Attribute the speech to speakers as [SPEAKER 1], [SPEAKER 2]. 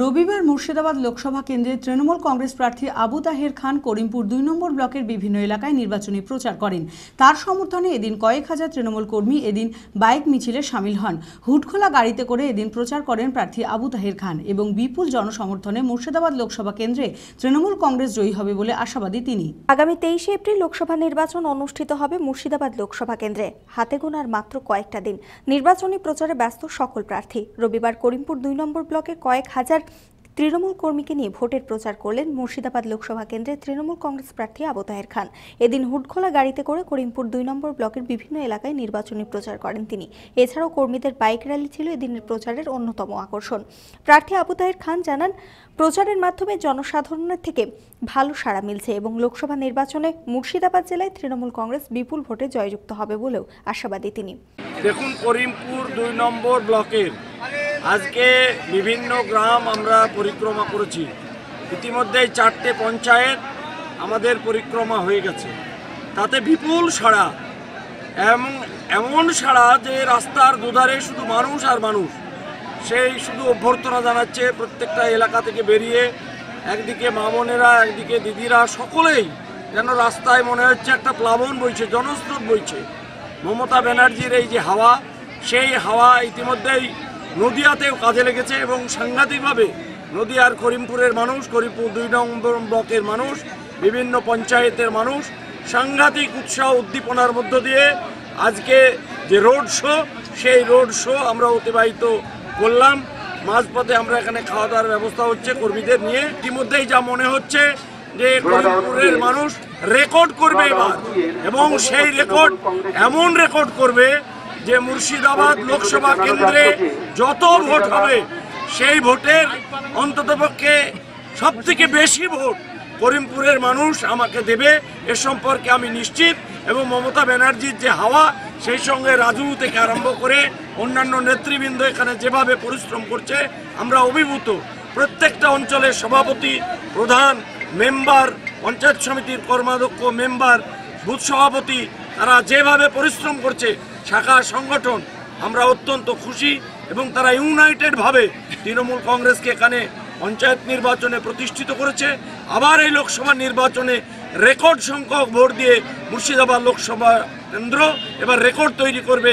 [SPEAKER 1] রবিবার মুর্শিদাবাদ লোকসভা কেন্দ্রের তৃণমূল কংগ্রেস প্রার্থী আবু তাহের খান করিমপুর দুই নম্বর ব্লকের বিভিন্ন এলাকায় নির্বাচনী প্রচার করেন। তার সমর্থনে এদিন কয়েক হাজার তৃণমূল কর্মী এদিন বাইক মিছিলে সামিল হন। হুটখোলা গাড়িতে করে এদিন প্রচার করেন প্রার্থী আবু তাহের খান এবং বিপুল জনসমর্থনে মুর্শিদাবাদ লোকসভা কেন্দ্রে তৃণমূল কংগ্রেস জয়ী হবে বলে আশাবাদী তিনি।
[SPEAKER 2] আগামী তেইশে এপ্রিল লোকসভা নির্বাচন অনুষ্ঠিত হবে মুর্শিদাবাদ লোকসভা কেন্দ্রে। হাতে গোনার মাত্র কয়েকটা দিন। নির্বাচনী প্রচারে ব্যস্ত সকল প্রার্থী। রবিবার করিমপুর দুই নম্বর ব্লকে কয়েক হাজার তৃণমূল কর্মীকে নিয়ে ভোটের প্রচার করলেন মুর্শিদাবাদ লোকসভা কেন্দ্রের তৃণমূল কংগ্রেস প্রার্থী আবু তাহের খান। এদিন হুটখোলা গাড়িতে করে করিমপুর দুই নম্বর ব্লকের বিভিন্ন এলাকায় নির্বাচনী প্রচার করেন তিনি। এছাড়াও কর্মীদের বাইক র্যালি ছিল এদিনের প্রচারের অন্যতম আকর্ষণ। প্রার্থী আবু তাহের খান জানান, প্রচারের মাধ্যমে জনসাধারণের থেকে ভালো সাড়া মিলছে এবং লোকসভা নির্বাচনে মুর্শিদাবাদ জেলায় তৃণমূল কংগ্রেস বিপুল ভোটে জয়যুক্ত হবে বলেও আশাবাদী তিনি।
[SPEAKER 3] দেখুন করিমপুর দুই নম্বর ব্লকের আজকে বিভিন্ন গ্রাম আমরা পরিক্রমা করেছি। ইতিমধ্যে চারটে পঞ্চায়েত আমাদের পরিক্রমা হয়ে গেছে। তাতে বিপুল সাড়া এমন এমন সাড়া যে রাস্তার দুধারে শুধু মানুষ আর মানুষ। সেই শুধু অভ্যর্থনা জানাচ্ছে প্রত্যেকটা এলাকা থেকে বেরিয়ে। একদিকে মামনেরা একদিকে দিদিরা, সকলেই যেন রাস্তায় মনে হচ্ছে একটা প্লাবন বইছে, জনস্রোত বইছে। মমতা ব্যানার্জির এই যে হাওয়া, সেই হাওয়া ইতিমধ্যেই নদিয়াতেও কাজে লেগেছে এবং সাংঘাতিকভাবে নদিয়ার করিমপুরের মানুষ, করিমপুর দুই নম্বর ব্লকের মানুষ, বিভিন্ন পঞ্চায়েতের মানুষ সাংঘাতিক উৎসাহ উদ্দীপনার মধ্য দিয়ে আজকে যে রোড শো, সেই রোড শো আমরা অতিবাহিত করলাম। মাঝপথে আমরা এখানে খাওয়া দাওয়ার ব্যবস্থা হচ্ছে কর্মীদের নিয়ে। ইতিমধ্যেই যা মনে হচ্ছে যে করিমপুরের মানুষ রেকর্ড করবে এবার এবং সেই রেকর্ড এমন রেকর্ড করবে যে মুর্শিদাবাদ লোকসভা কেন্দ্রে যত ভোট হবে, সেই ভোটের অন্ততপক্ষে সব থেকে বেশি ভোট করিমপুরের মানুষ আমাকে দেবে এ সম্পর্কে আমি নিশ্চিত এবং মমতা ব্যানার্জির যে হাওয়া, সেই সঙ্গে রাজু থেকে আরম্ভ করে অন্যান্য নেতৃবৃন্দ এখানে যেভাবে পরিশ্রম করছে, আমরা অভিভূত। প্রত্যেকটা অঞ্চলের সভাপতি, প্রধান, মেম্বার, পঞ্চায়েত সমিতির কর্মাধ্যক্ষ, মেম্বার, বুথ সভাপতি তারা যেভাবে পরিশ্রম করছে, শাখা সংগঠন, আমরা অত্যন্ত খুশি এবং তারা ইউনাইটেডভাবে তৃণমূল কংগ্রেসকে এখানে পঞ্চায়েত নির্বাচনে প্রতিষ্ঠিত করেছে। আবার এই লোকসভা নির্বাচনে রেকর্ড সংখ্যক ভোট দিয়ে মুর্শিদাবাদ লোকসভা কেন্দ্র এবার রেকর্ড তৈরি করবে